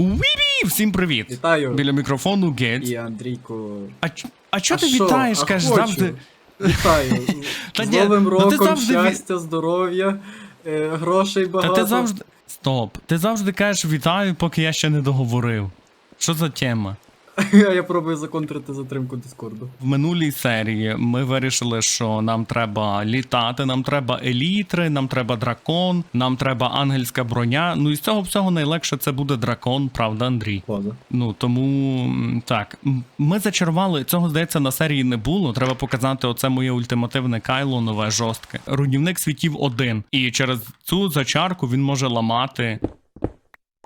Уібі! Всім привіт! Вітаю. Біля мікрофону Гет. І Андрійко. А, а чого А ти шо? вітаєш, А кажеш хочу. завжди? Вітаю. Та З ні, Новим ну ти роком, завжди ві- щастя, здоров'я, е, грошей Та багато. ти завжди. Стоп. Ти завжди кажеш вітаю, поки я ще не договорив. Що за тема? Я пробую законтрити затримку Дискорду. В минулій серії ми вирішили, що нам треба літати, нам треба елітри, нам треба дракон, нам треба ангельська броня. Ну і з цього всього найлегше це буде дракон, правда, Андрій? Ладно. Ну тому так, ми зачарували. Цього здається на серії не було. Треба показати оце моє ультимативне кайло нове жорстке. Руйнівник світів один. І через цю зачарку він може ламати.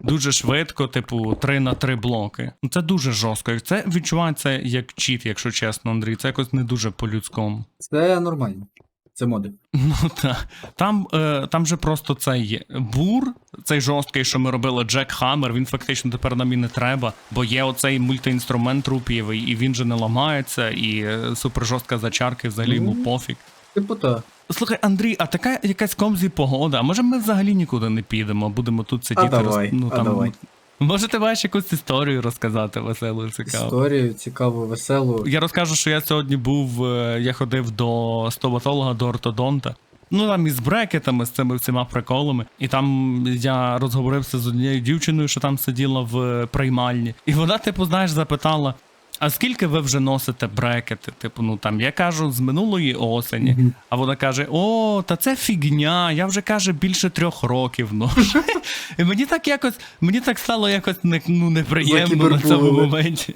Дуже швидко, типу, 3 на 3 блоки. Ну це дуже жорстко. Це відчувається як чіт, якщо чесно, Андрій. Це якось не дуже по-людському. Це нормально. Це моди. Ну так. Там, е, там же просто цей бур, цей жорсткий, що ми робили, Джек Хаммер, він фактично тепер нам і не треба, бо є оцей мультиінструмент рупієвий, і він же не ламається, і е, супер жорстка зачарка, і взагалі йому Ну. пофіг. Типу та. Слухай, Андрій, а така якась комзі погода, а може ми взагалі нікуди не підемо, будемо тут сидіти. давай, ну, а там, давай. Може, ти маєш якусь історію розказати веселу, цікаву? Історію цікаву, веселу. Я розкажу, що я сьогодні був, е, я ходив до стоматолога, до ортодонта. Ну там із брекетами, з цими всіма приколами. І там я розговорився з однією дівчиною, що там сиділа в е, приймальні. І вона, типу, знаєш, запитала: а скільки ви вже носите брекети? Типу, ну там я кажу, з минулої осені. А вона каже: О, та це фігня, я вже каже більше трьох років ношу. І мені так якось, мені так стало якось не, ну, неприємно на цьому моменті.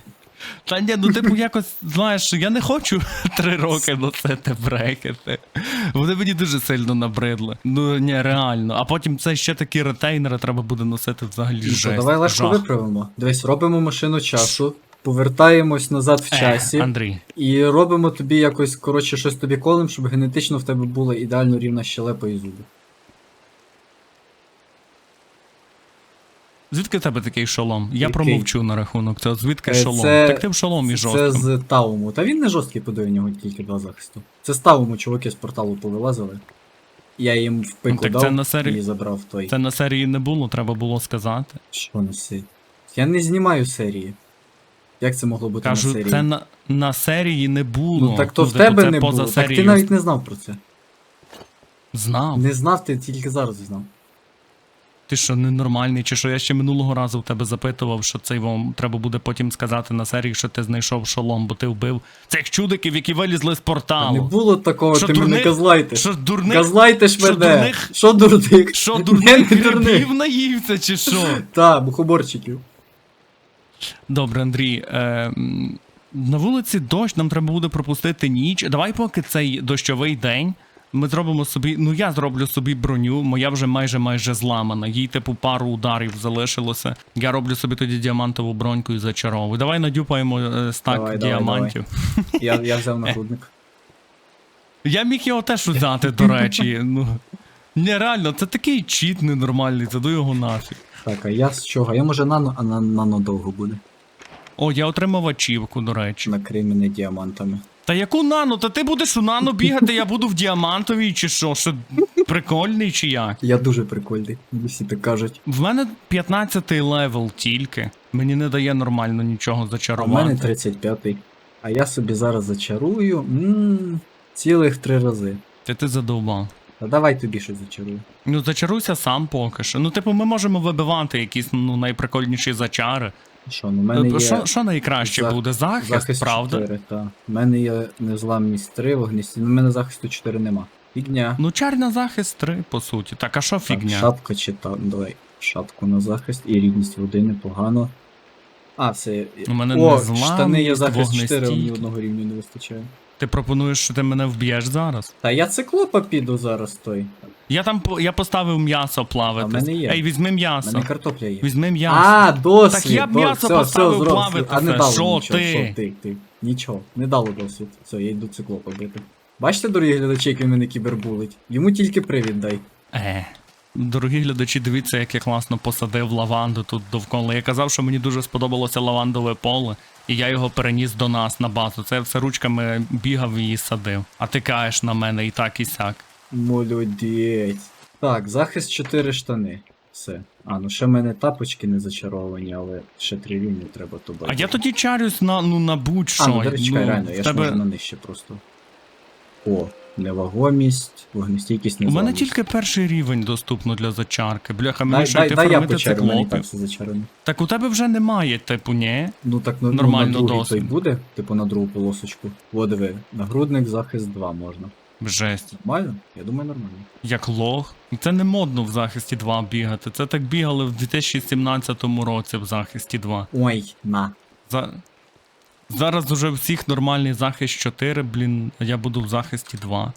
Та ні, ну типу якось, знаєш, я не хочу три роки носити брекети. Вони мені дуже сильно набридли. Ну ні, реально. А потім це ще такі ретейнери треба буде носити взагалі Ну жесть. давай легко виправимо. Дивись, робимо машину часу, повертаємось назад в часі. Андрій, І робимо тобі якось, коротше, щось тобі колем, щоб генетично в тебе була ідеально рівна щелепа і зуби. звідки в тебе такий шолом? Я Який? промовчу на рахунок цього. Звідки Е, шолом? це- Так ти в шоломі Це з Тауму. Та він не жорсткий, подив, у нього тільки два захисту. Це з Тауму чуваки з порталу повилазили. Я їм Ну, так дав це на серії- і забрав той. Це на серії не було, треба було сказати. Що на серії? Я не знімаю серії. Як це могло бути на Кажу, серії? це на, на серії не було. Ну так то в типу, тебе це не поза було. Так ти навіть не знав про це. Знав. Не знав, ти тільки зараз знав. Ти що, ненормальний, чи що я ще минулого разу в тебе запитував, що цей вам треба буде потім сказати на серії, що ти знайшов шолом, бо ти вбив цих чудиків, які вилізли з порталу. Та Не було такого, Що ти мене дурних? газлайтиш. Що дурник? Газлайтиш що мене. дурних? Що дурник? Що дурник не дурник. грибів наївся, чи що? Та, бухоборчиків. Добре, Андрій. Е, на вулиці дощ, нам треба буде пропустити ніч. Давай, поки цей дощовий день. Ми зробимо собі, ну я зроблю собі броню, моя вже майже майже зламана. Їй, типу, пару ударів залишилося. Я роблю собі тоді діамантову броньку і зачаровую. Давай надюпаємо е, стак Давай, давай, діамантів. Я, я взяв нагрудник. Я міг його теж взяти, до речі. Ну, нереально, це такий чіт ненормальний, заду його нафіг. Так, а я з чого? Я може нано, а на, нано довго буде. О, я отримав ачівку, до речі. Накрий мене діамантами. Та яку нано? Та ти будеш у нано бігати, я буду в діамантовій, чи що? Що прикольний, чи як? Я дуже прикольний, всі так кажуть. В мене 15 левел тільки. Мені не дає нормально нічого А в зачарувати. мене 35-й. А я собі зараз зачарую. Ммм, цілих три рази. Ти ти задовбав. Та давай тобі щось зачарую. Ну, зачаруйся сам поки що. Ну, типу, ми можемо вибивати якісь ну, найприкольніші зачари. Що, ну в мене є Що, що найкраще зах- буде? Захист, захист правда? 4, та. У мене є незламність 3, вогністі. Ну, в мене захисту 4 нема. Фігня. Ну, чар на захист 3, по суті. Так, а що Так, фігня? шапка чи та. Давай. Шапку на захист і рівність води непогано. А, це. У мене О, незламність, штани є захист 4, а мені одного рівня не вистачає. Ти пропонуєш, що ти мене вб'єш зараз? Та я циклопа піду зараз той. Я там по- я поставив м'ясо плавити. А в мене є. Ей, візьми У м'ясо. мене картопля є. Візьми м'ясо. А, досвід. Так я б м'ясо все, поставив все, зроб- А не дало Що нічого, ти? Що ти, ти? Нічого, не дало досвід. Все, я йду циклопа бити. Бачите, дорогі глядачі, як він мене кібербулить? Йому тільки привід дай. Е. Дорогі глядачі, дивіться, як я класно посадив лаванду тут довкола. Я казав, що мені дуже сподобалося лавандове поле, і я його переніс до нас на базу. Це все ручками бігав і садив. А ти каєш на мене і так, і сяк. Молодець. Так, захист 4 штани. Все. А, ну ще в мене тапочки не зачаровані, але ще три війни треба то А я тоді чарюсь на, ну, на будь-що. А, ну, до речі, Ну, реально, я я ж тебе... можу на нижче просто. О, невагомість, вогнестійкість, У мене тільки перший рівень доступно для зачарки. Бляха, мені що дай, йти фармити циклопів. Так у тебе вже немає, типу, ні? Ну так ну, Нормально ну, на досвід. той буде, типу на другу полосочку. О, диви, нагрудник, захист 2 можна. Жесть. Нормально? Я думаю, нормально. Як лох. Це не модно в захисті 2 бігати. Це так бігали в 2017 році в захисті 2. Ой, на. За... Зараз уже всіх нормальний захист 4, блін, а я буду в захисті 2.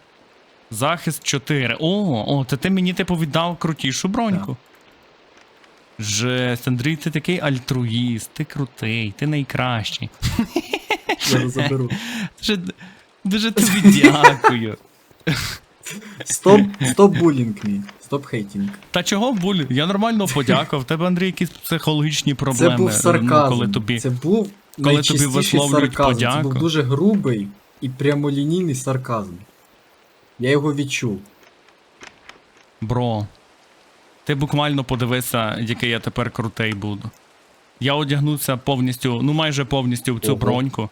Захист 4. О, о, це ти мені типу віддав крутішу броньку. Жесть, Андрій, ти такий альтруїст, ти крутий, ти найкращий. Зараз заберу. Дуже, дуже тобі дякую. Стоп, стоп булінг мій. Стоп хейтінг. Та чого буль? Я нормально подякував. Тебе, Андрій, якісь психологічні проблеми. Це був ну, сарказм. коли тобі... Це був коли тобі висловлюють сарказм. Це був дуже грубий і прямолінійний сарказм. Я його відчув. Бро, ти буквально подивися, який я тепер крутий буду. Я одягнуся повністю, ну майже повністю в цю Ого. броньку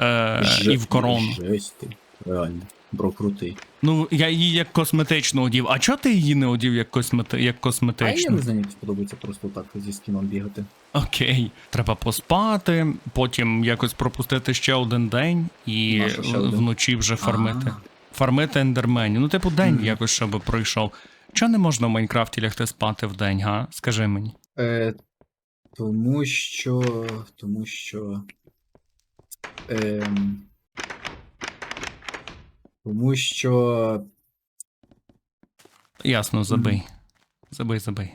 е, і в корону. Жесть. Реально. Бро, крутий. Ну, я її як косметичну одів. А чого ти її не одів як, космети... як А я не знаю, мені подобається просто так зі скіном бігати. Окей. Треба поспати, потім якось пропустити ще один день і Нащо ще один? вночі вже фармити. А, Фармити ендерменів. Ну, типу, день Мгм. якось щоб пройшов. Чого не можна в Майнкрафті лягти спати в день, га? Скажи мені. Е, тому що. Тому що. Ем, тому що. Ясно, забий. Забий, забий.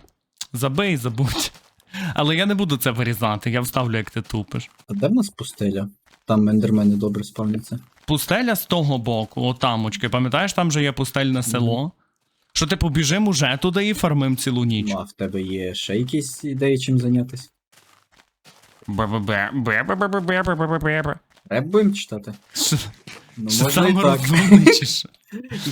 Забий, забудь. Але я не буду це вирізати, я вставлю, як ти тупиш. А де в нас пустеля? Там ендермени добре спавняться. Пустеля з того боку, отамочки, пам'ятаєш, там же є пустельне село? Що ти побіжим уже туди і фармим цілу ніч. Ну, а в тебе є ще якісь ідеї, чим зайнятися? Бе-бе-бе, бе-бе-бе-бе-бе-бе-бе-бе. Реп будемо читати? Ну, що можна і так. розумний чи що?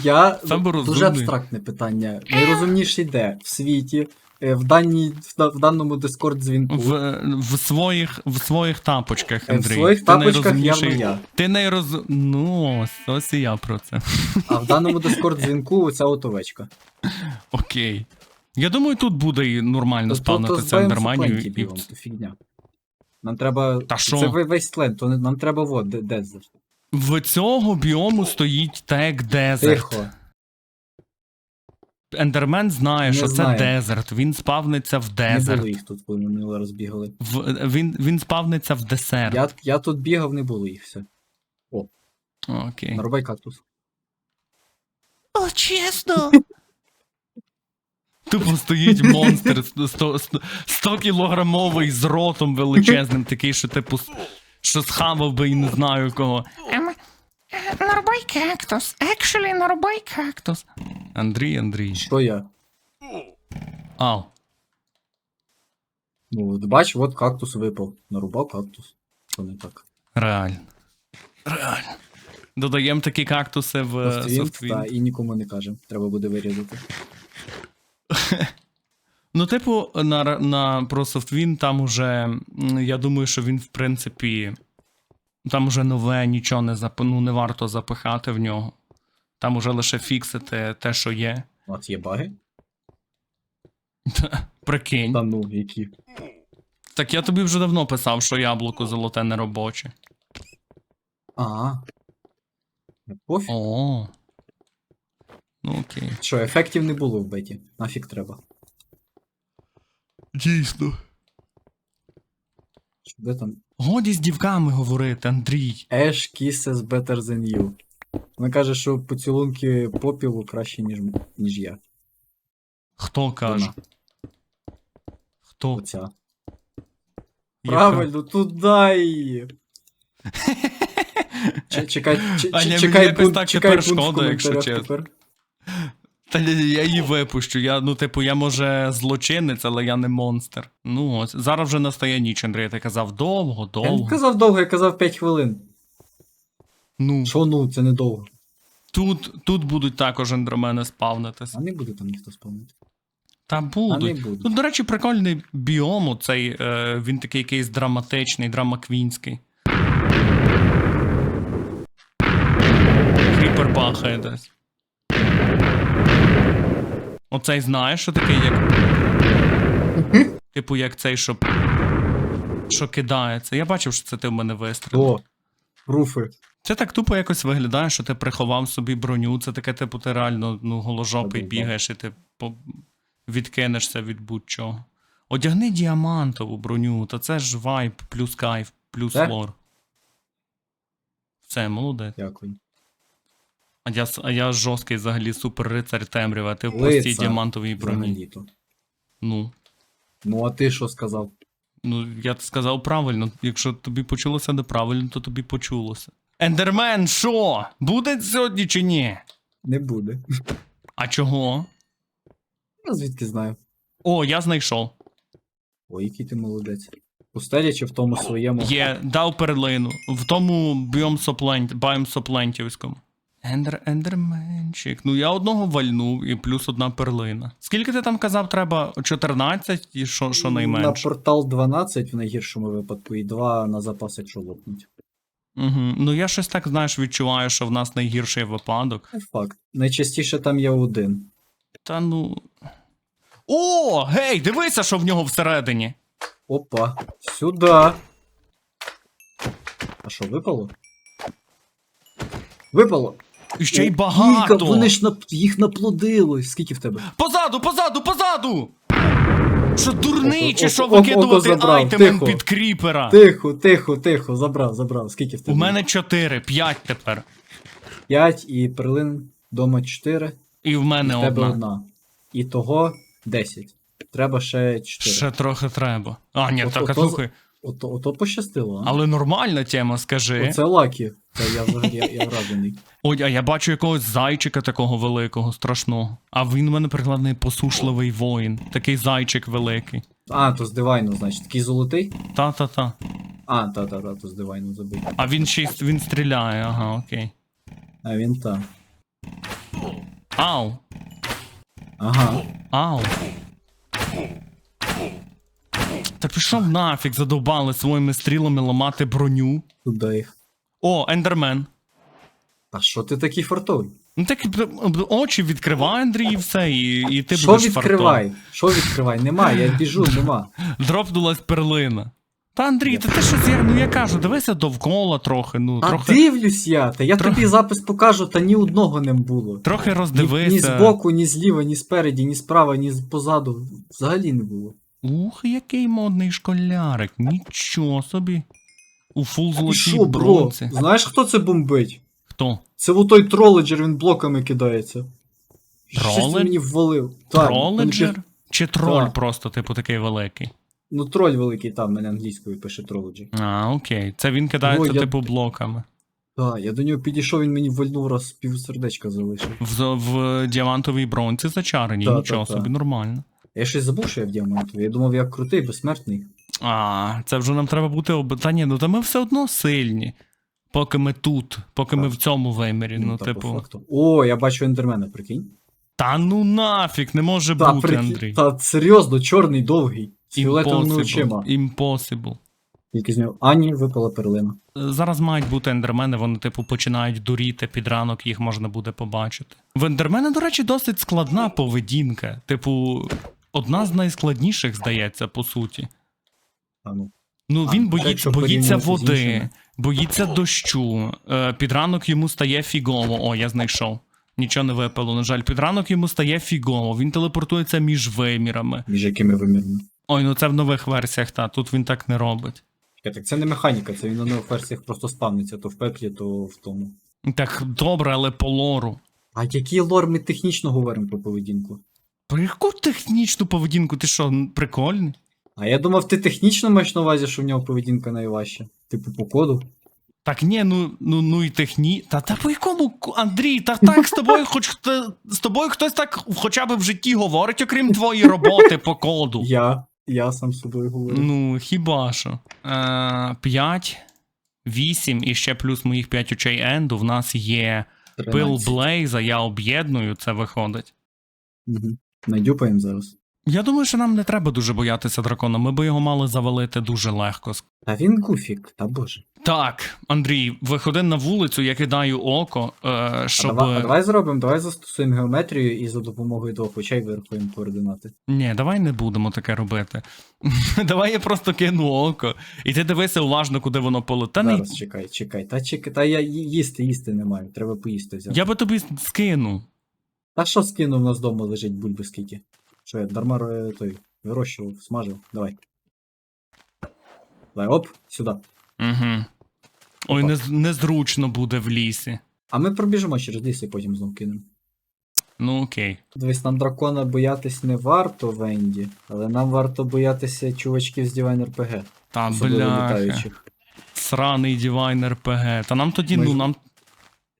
Я Саме дуже розумний. абстрактне питання. Найрозумніший де? В світі, е, в, даній, в, да- в даному дискорд дзвінку. В, в, своїх, в своїх тапочках, Е, в Андрій. своїх Ти тапочках найрозумніший- явно я. Ти найроз... Ну, ось, ось і я про це. А в даному дискорд дзвінку оця от овечка. Окей. Я думаю, тут буде і нормально спавнити з це Biome ендерманів. Supplanty І... бігом, то фігня. Нам треба. Та що? Це ве- весь тлен, то не- нам треба вот, де, дезерт. В цього біому стоїть тег дезерт. Тихо. Ендермен знає, Не що знаю. це дезерт. Він спавниться в Не дезерт. було їх тут, коли ми розбігали. В, він, він спавниться в десерт. Я, я тут бігав, не було їх все. Окей. Нарубай кактус. О, чесно. Тупо стоїть монстр 100, 100 кілограмовий з ротом величезним, такий, що типу, с- що схавав би і не знаю кого. Ем, нарубай кактус. Actually, нарубай кактус. Андрій, Андрій. Що я? Ау. Ну, от бач, от кактус випав. Нарубав кактус. Що не так? Реально. Реально. Додаємо такі кактуси в е, Софтвін, софтвін. і нікому не кажемо. Треба буде вирізати. Ну, типу, на, р- на про софтвін там уже. м, Я думаю, що він, в принципі. Там уже нове, нічого не зап... ну, не варто запихати в нього. Там уже лише фіксити те, що є. От є баги. Прикинь. Та ну, які. Так я тобі вже давно писав, що яблуко золоте не робоче. А. Ну, Пофіг. О. Ну окей. Що, ефектів не було в беті. Нафіг треба. Дійсно. Що, Де там? Годі з дівками говорити, Андрій. Ash kisses better than you. Вона каже, що поцілунки попілу краще, ніж, ніж я. Хто каже? Вона, Хто? оця. Яка? Правильно, туди її. Чекай, ч- Аня, ч- мені чекай, якось пункт, так чекай тепер пункт в шкода, якщо коментарях чесно. тепер. Та я її випущу. Я, ну, типу, я може злочинець, але я не монстр. Ну ось. Зараз вже настає ніч, Андрій. Ти казав довго, Я не казав довго, я казав 5 хвилин. Ну, Що ну, це не довго. тут, тут будуть також ендромени спавнитися. А не буде там ніхто спавнити. Та будуть. будуть. Ну, до речі, прикольний біом, цей, е, він такий якийсь драматичний, драмаквінський. Кріпер бахає десь. Оцей знаєш, що такий, як. Типу, як цей, що. Що кидається. Я бачив, що це ти в мене вистрілив. О, руфи. Це так тупо якось виглядає, що ти приховав собі броню. Це таке, типу, ти реально ну, голожопий бігаєш і ти по... відкинешся від будь-чого. Одягни діамантову броню, та це ж вайп плюс кайф, плюс Так. лор. Все, молодець. Дякую. А я, с- а я жорсткий взагалі супер рицар темрява, а ти в Лицар простій діамантовій броні. Взагалі-то. Ну. Ну, а ти що сказав? Ну, я сказав правильно. Якщо тобі почулося неправильно, то тобі почулося. Ендермен, що? Буде сьогодні чи ні? Не буде. А чого? Я звідки знаю. О, я знайшов. Ой, який ти молодець. Пустелі чи в тому своєму. Є, дав перлину. В тому біом соплент, байом соплентівському. Ендер, ендерменчик. Ну я одного вальнув і плюс одна перлина. Скільки ти там казав, треба 14 і що, що На найменше? портал 12 в найгіршому випадку, і 2 на запас, якщо лопнуть. Угу. Ну я щось так, знаєш, відчуваю, що в нас найгірший випадок. Ну, Факт. Найчастіше там є один. Та ну. О, гей, дивися, що в нього всередині. Опа. Сюди. А що, випало? Випало! І ще й багато. Кілька, вони ж нап... їх наплодили. Скільки в тебе? Позаду, позаду, позаду! Що дурний, чи що викидувати айтемен під кріпера? Тихо, тихо, тихо, забрав, забрав. Скільки в тебе? У мене 4, 5 тепер. 5 і перлин дома 4. І в мене в тебе одна. І того 10. Треба ще 4. Ще трохи треба. А, ні, От- так, а слухай. Ото, ото пощастило, а? Але нормальна тема, скажи. Оце лакі. Та я взагалі я, я вражений. Ой, а я бачу якогось зайчика такого великого, страшного. А він в мене прикладний посушливий воїн. Такий зайчик великий. А, то з дивайну, значить. Такий золотий? Та-та-та. А, та-та-та, то з дивайну забив. А він ще й він стріляє, ага, окей. А він та. Ау! Ага. Ау. Та пішов нафіг, задовбали своїми стрілами ламати броню. Туди їх. О, ендермен. А що ти такий фартовий? Ну так очі відкривай, Андрій, і все, і, і ти Що будеш відкривай? Що відкривай? Нема, я біжу, нема. Дропнулась перлина. Та Андрій, та ти щось, я, ну я кажу, дивися довкола трохи, ну А трохи, дивлюсь я, та я Трохи- тобі запис покажу, та ні одного не було. трохи Ні, роздивися. ні збоку, ні зліва, ні спереді, ні справа, ні з- позаду. Взагалі не було. Ух, який модний школярик, нічого собі. У фул золотій бро? бронці. Знаєш, хто це бомбить? Хто? Це у той троледжер, він блоками кидається. Щось мені ввалив. Так, Троледжер? він Чи троль Так. просто, типу, такий великий? Ну, троль великий там, мене англійською пише троледжі. А, окей. Це він кидається, Ой, я- типу, блоками. Так, я до нього підійшов, він мені вальнув раз пів сердечка залишив. В, в діамантовій бронці зачарені, нічого та, та. собі, нормально. Я щось забув, що я в діамантові. Я думав, я крутий, безсмертний. А, це вже нам треба бути об... Та ні, ну та ми все одно сильні. Поки ми тут, поки ми в цьому вимірі. Ну, та, по типу. факту. О, я бачу ендермена, прикинь. Та ну нафіг, не може Та, бути, прикинь. Андрій. Та серйозно, чорний, довгий. З фіолетовими Impossible. очима. Impossible. Тільки з нього Ані випала перлина. Зараз мають бути ендермени, вони, типу, починають дуріти під ранок, їх можна буде побачити. В ендермена, до речі, досить складна поведінка. Типу, одна з найскладніших, здається, по суті. Ну. Ну, він боїться, боїться води, боїться дощу. Е, під ранок йому стає фігово. О, я знайшов. Нічого не випало, на жаль, під ранок йому стає фігово. Він телепортується між вимірами. Між якими вимірами. Ой, ну це в нових версіях, та тут він так не робить. Так це не механіка, це він на нових версіях просто спавниться, то в пеклі, то в тому. Так добре, але по лору. А який лор ми технічно говоримо про поведінку? Про яку технічну поведінку? Ти що, прикольний? А я думав, ти технічно маєш на увазі, що в нього поведінка найважча. Типу по коду. Так ні, ну ну ну і техні. Та та по якому Андрій, та так з тобою, хоч хто з тобою хтось так хоча б в житті говорить, окрім твоєї роботи по коду. Я. Я сам з собою говорю. Ну, хіба що? Е, 5, 8 і ще плюс моїх 5 очей енду. В нас є пил Блейза, я об'єдную, це виходить. Угу. Надюпаємо зараз. Я думаю, що нам не треба дуже боятися дракона. Ми би його мали завалити дуже легко. Та він гуфік, та боже. Так, Андрій, виходи на вулицю, я кидаю око, е, щоб. А, давай, а давай зробимо, давай застосуємо геометрію і за допомогою двох очей вирахуємо координати. Ні, давай не будемо таке робити. давай я просто кину око. І ти дивися уважно, куди воно полетить. Та не- Зараз чекай, чекай. Та чекай, та я їсти, їсти не маю. Треба поїсти взяти. Я би тобі скину. Та що скинув, у нас вдома лежить бульби скільки? Що я дарма той вирощував, смажив. Давай. Давай, оп, сюди. Угу. Ой, не, незручно буде в лісі. А ми пробіжимо через ліс і потім знов кинемо. Ну окей. Дивись, нам дракона боятись не варто Венді, але нам варто боятися чувачків з Дівайн РПГ. Та літаючих. Сраний дівайн РПГ. Та нам тоді, Ми ну ж- нам.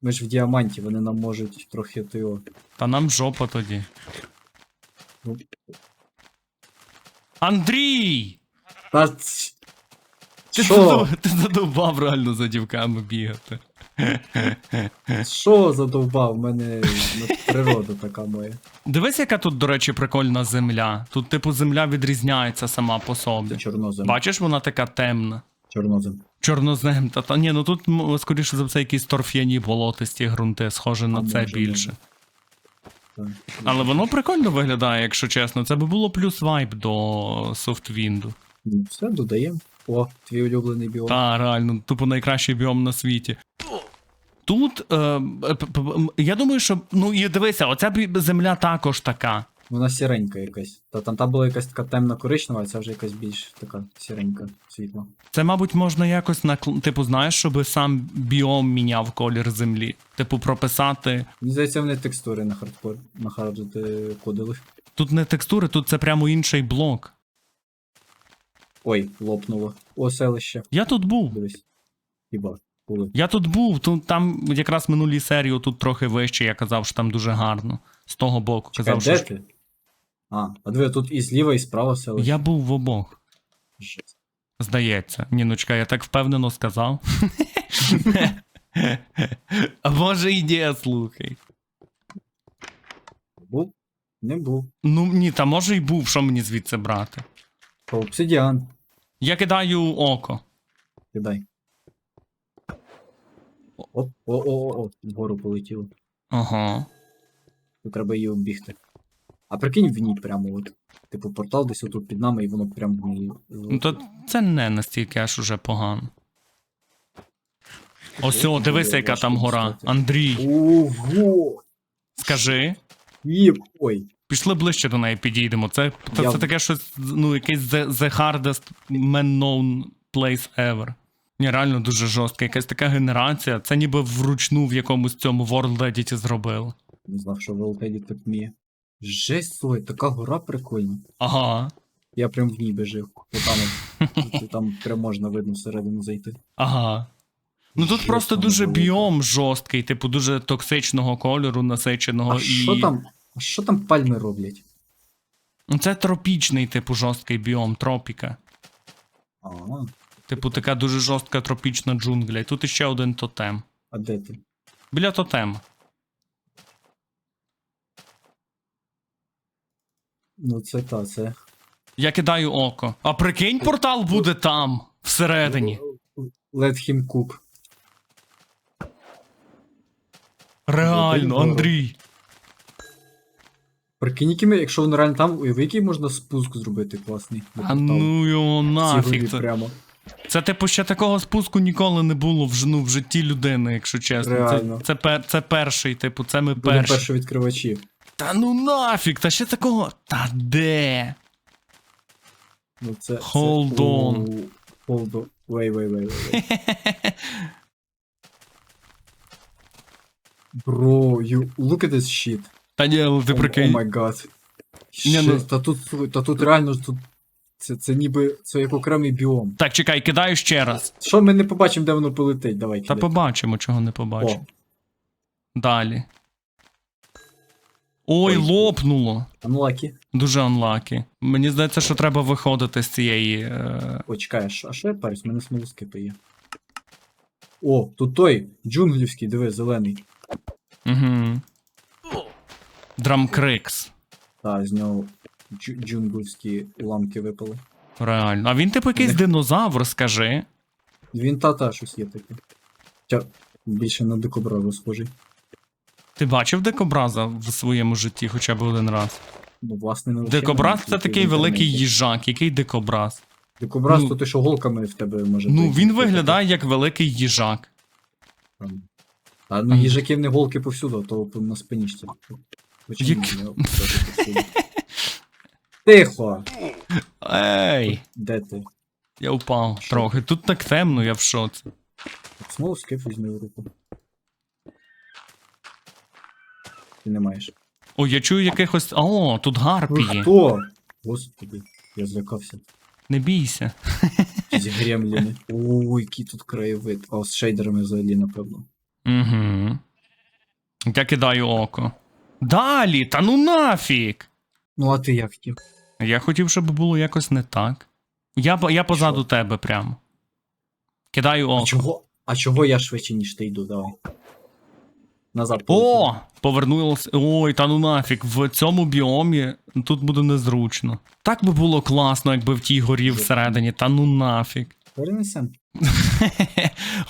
Ми ж в діаманті, вони нам можуть трохи тио. Та нам жопа тоді. Ну. Андрій! Та Ти, Що? задов... ти задовбав реально за дівками бігати. Що задовбав? Мене ну, природа така моя. Дивись, яка тут, до речі, прикольна земля. Тут, типу, земля відрізняється сама по Це собі. чорнозем. Бачиш, вона така темна. Чорнозем. Чорнозем, та, та ні, ну тут, м, скоріше за все, якісь торф'яні болотисті ґрунти, схоже на А це може, більше. Так. Але воно прикольно виглядає, якщо чесно. Це би було плюс вайб до софтвінду. Ну, все, додаємо. О, твій улюблений біом. Та, реально, тупо найкращий біом на світі. Тут, е, я думаю, що. Ну і дивися, оця земля також така. Вона сіренька якась. Та там та була якась така темно коричнева, а ця вже якась більш така сіренька, світла. Це, мабуть, можна якось накл... типу, знаєш, щоб сам біом міняв колір землі. Типу, прописати. Мені здається, вони текстури на хардкор на хард кодили. Тут не текстури, тут це прямо інший блок. Ой, лопнуло. О, селище. Я тут був. Дивись. Хіба. Були. Я тут був. Тут там якраз минулій серії тут трохи вище, я казав, що там дуже гарно. З того боку. Чекай, Казав, де що. ти? А, а диви, тут і зліва, і справа селище. Я був в обох. Жесть. Здається. Ні, ну чекай, я так впевнено сказав. А може і ні, слухай. Був? Не був. Ну ні, та може й був, що мені звідси брати. О, Обсидіан. Я кидаю око. Кидай. Оп, о, о, о, о, вгору полетіло. Ага. Тут треба її оббігти. А прикинь в ній прямо от. Типу портал десь отут під нами, і воно прямо в ній. Ну то це не настільки аж уже погано. Ось, о, дивися, яка там гора. Андрій, Ого! скажи. Єп, ой. Пішли ближче до неї підійдемо. Це, це, Я- це таке щось, ну, якийсь the, the hardest man known place ever. Ні, реально дуже жорстка. Якась така генерація. Це ніби вручну в якомусь цьому World Edit зробили. Не знав, що Велтеді так вміє. Жесть, слухай, така гора прикольна. Ага. Я прям в ній би жив. Там, там прям можна видно всередину зайти. Ага. Ну тут Жесть, просто дуже велика. біом жорсткий, типу дуже токсичного кольору, насиченого. А і... що там? А що там пальми роблять? Ну, Це тропічний, типу, жорсткий біом, тропіка. А, Типу, така дуже жорстка тропічна джунгля. І тут іще один тотем. а де ти? Біля тотема. Ну це та, це. Я кидаю око. А прикинь, портал буде там, всередині. Let him cook. Реально, Андрій. Прикинь, якими, якщо воно реально там, уяви, який можна спуск зробити класний. до А порталу. ну його нафіг. Це, прямо. це типу ще такого спуску ніколи не було в, ж- ну, в житті людини, якщо чесно. Це, Реально. це, пер, це перший, типу, це ми Будемо перші. перші відкривачі. Та ну нафіг, та ще такого. Та де? Ну це. Hold це... on. О, Hold on. Wait, wait, wait, wait. Bro, you look at this shit. Та ні, але ти О прикинь. май гад. Ні, ну- Та тут, та тут реально тут. Це, це ніби це як окремий біом. Так, чекай, кидаю ще раз. Що ми не побачимо, де воно полетить? Давай Та побачимо, чого не побачимо. О, Далі. Ой, Ой. лопнуло. анлакі. Дуже анлакі. Мені здається, що треба виходити з цієї. Е... О, чекай, а що, я парюсь? У мене смолоскипи є. О, тут той, джунглівський, диви, зелений. Угу. Драмкрикс. Та, з нього джу- джунглівські уламки випали. Реально. А він типу якийсь Не. динозавр, скажи. Він та-та щось є таке. Хоча більше на дикобразу схожий. Ти бачив дикобраза в своєму житті хоча б один раз? Ну, власне, не лише Дикобраз це в такий великий інтернеті. їжак. Який дикобраз? Дикобраз, Ну, то ти що голками в тебе може Ну, він виглядає як великий їжак. А ну їжаків не голки повсюду, а то на спині ж це. Як- не. Тихо! Ей! Де ти? Я впав трохи. Тут так темно, я в шоці. Смол скип візьми в руку. Ти не маєш. О, я чую якихось. О, тут гарпії. хто? Господи, я злякався. Не бійся. Якісь гремліни. Ой, який тут краєвид. А з шейдерами взагалі, напевно. Угу. Я кидаю око. Далі, та ну нафіг! Ну, а ти як хотів? Я хотів, щоб було якось не так. Я, я позаду Що? тебе прямо. Кидаю око. А чого? А чого я швидше, ніж ти йду, давай. Назад О! Повернулося. Ой, та ну нафіг. В цьому біомі тут буде незручно. Так би було класно, якби в тій горі всередині. Та ну нафіг. Перенесем.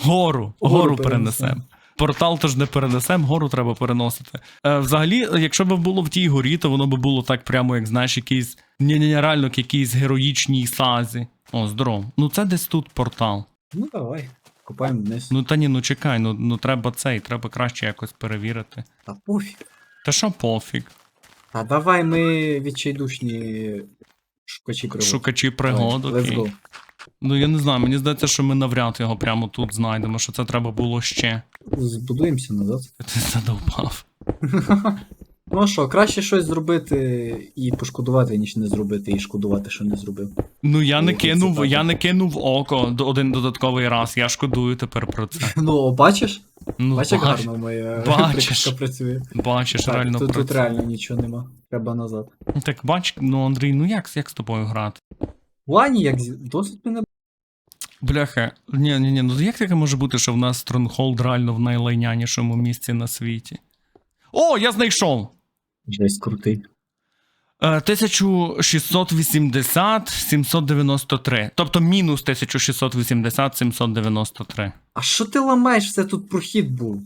Гору, Гору гору перенесем. Портал тож не перенесем, гору треба переносити. Е, взагалі, якщо б було в тій горі, то воно б було так прямо, як знаєш, якийсь. Ні, ні, реально, як якійсь героїчній сазі. О, здоров. Ну це десь тут портал. Ну давай. Копаємо вниз. Ну та ні, ну чекай, ну, ну треба цей, треба краще якось перевірити. Та пофіг. Та що пофіг? Та давай ми відчайдушні шукачі пригод. Шукачі пригод, Давай, Let's go. Ну я не знаю, мені здається, що ми навряд його прямо тут знайдемо, що це треба було ще. Збудуємося назад. Ти задовбав. Ну що, краще щось зробити і пошкодувати, ніж не зробити, і шкодувати, що не зробив. Ну я не кинув, я не кинув око один додатковий раз. Я шкодую тепер про це. Ну, бачиш? Ну, Бачиш, як бач- гарно моя бачиш. працює. Бачиш, Так, реально тут, про тут реально нічого нема. Треба назад. Так бач, ну Андрій, ну як, як з тобою грати? Вані, як досить мене. Бляха, ні, ні, ні, ну як таке може бути, що в нас Стронгхолд реально в найлайнянішому місці на світі? О, я знайшов! Жесть крутий. Е, 1680 793. Тобто мінус 1680 793. А що ти ламаєш все тут прохід був?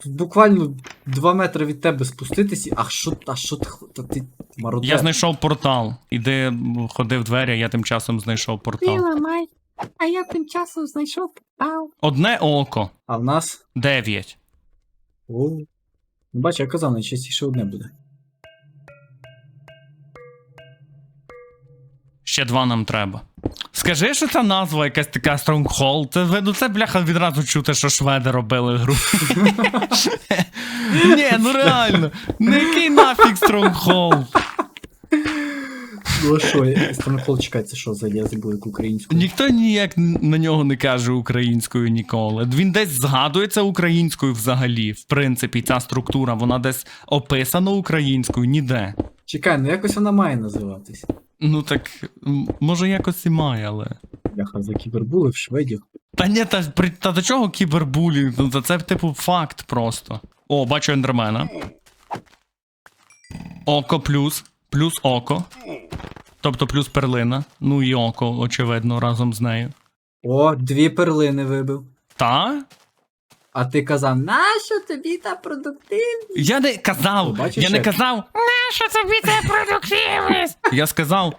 Тут буквально 2 метри від тебе спуститися, а що, а що ти, та ти мародер? Я знайшов портал. Іди м, ходи двері, я тим часом знайшов Ти портал. ламай. А я тим часом знайшов портал. Одне око. А в нас? 9. О. Ну, Бач, я казав, найчастіше одне буде. Ще два нам треба. Скажи, що ця назва якась така Stronghold. Це, ви- ну, це бляха відразу чути, що шведи робили гру. Ні, ну реально. Ну який нафіг Stronghold? Ну а що, Стронхол чекай, це що за язик буде українською? Ніхто ніяк на нього не каже українською ніколи. Він десь згадується українською взагалі. В принципі, ця структура, вона десь описана українською, ніде. Чекай, ну якось вона має називатись. Ну так, може якось і має, але. Бляха, за кібербули в шведів. Та ні, та, при- та до чого кібербулінг? Ну, та це, типу, факт просто. О, бачу ендермена. Око плюс. Плюс око. Тобто плюс перлина. Ну і око, очевидно, разом з нею. О, дві перлини вибив. Та? А ти казав, нащо тобі та продуктивність? Я не казав! Бачиш, я не як? казав! Нащо тобі це продуктивність? Я сказав.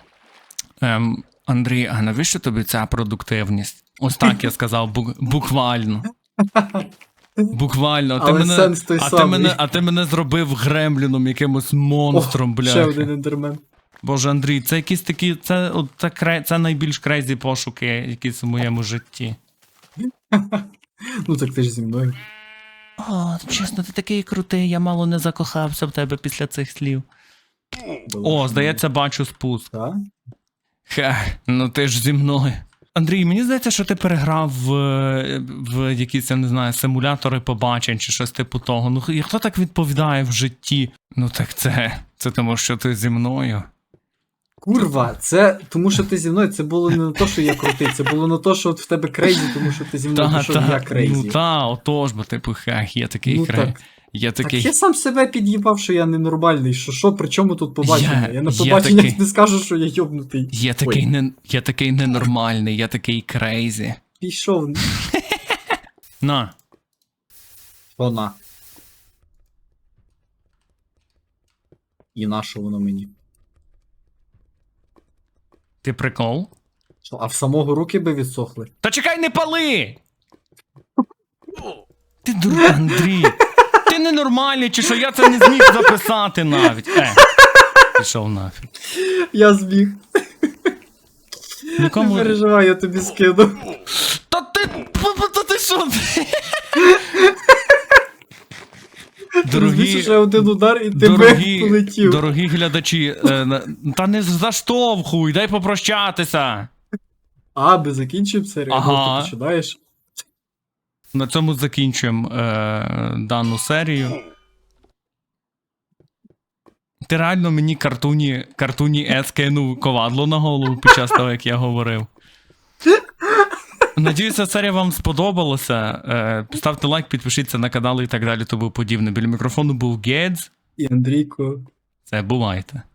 Ем, Андрій, а навіщо тобі ця продуктивність? Ось так я сказав, бу- буквально. Буквально, а ти, Але мене, сенс той а, ти самий. мене, а ти мене зробив гремліном, якимось монстром, бля. Ще один ендермен. Боже, Андрій, це якісь такі. Це, от, це, кре- це найбільш крейзі пошуки, якісь в моєму житті. Ну так ти ж зі мною. О, чесно, ти такий крутий, я мало не закохався в тебе після цих слів. О, здається, бачу спуск. Так? Ха, ну ти ж зі мною. Андрій, мені здається, що ти переграв в, в якісь, я не знаю, симулятори побачень чи щось типу того. Ну хто так відповідає в житті? Ну так це. Це тому, що ти зі мною. Курва, це тому, що ти зі мною, це було не на те, що я крутий, це було не то, що от в тебе крейзі, тому що ти зі мною Та, пішов, я крейзі. ну та, отож, бо типу, ха, є такий Ну, крей. так. Я Так я сам себе під'їбав, що я ненормальний. Що що, при чому тут побачення? Я- Я, на я побаченнях такий- не скажу, що я йобнутий. Я такий не я такий ненормальний, я такий крейзі. Пішов. На. Вона. І на що воно мені? Ти прикол? Що, а в самого руки би відсохли? Та чекай, не пали! Ти дурак, Андрій. Ти ненормальний, чи що я це не зміг записати навіть. Е. Пішов нафіг. Я зміг. Не переживай, я тобі скину. Та ти. Та ти що? Ще один удар і дорогі, полетів. дорогі глядачі, е, та не заштовхуй, дай попрощатися. А, ми закінчуємо серію, Ага. ти починаєш. На цьому закінчуємо е, дану серію. Ти реально мені картуні, картуні кинув ковадло на голову під час того, як я говорив. Надіюся, серія вам сподобалася. Е, ставте лайк, підпишіться на канал і так далі, тому подібне. Біля мікрофону був Гедз. І Андрійко. Це бувайте.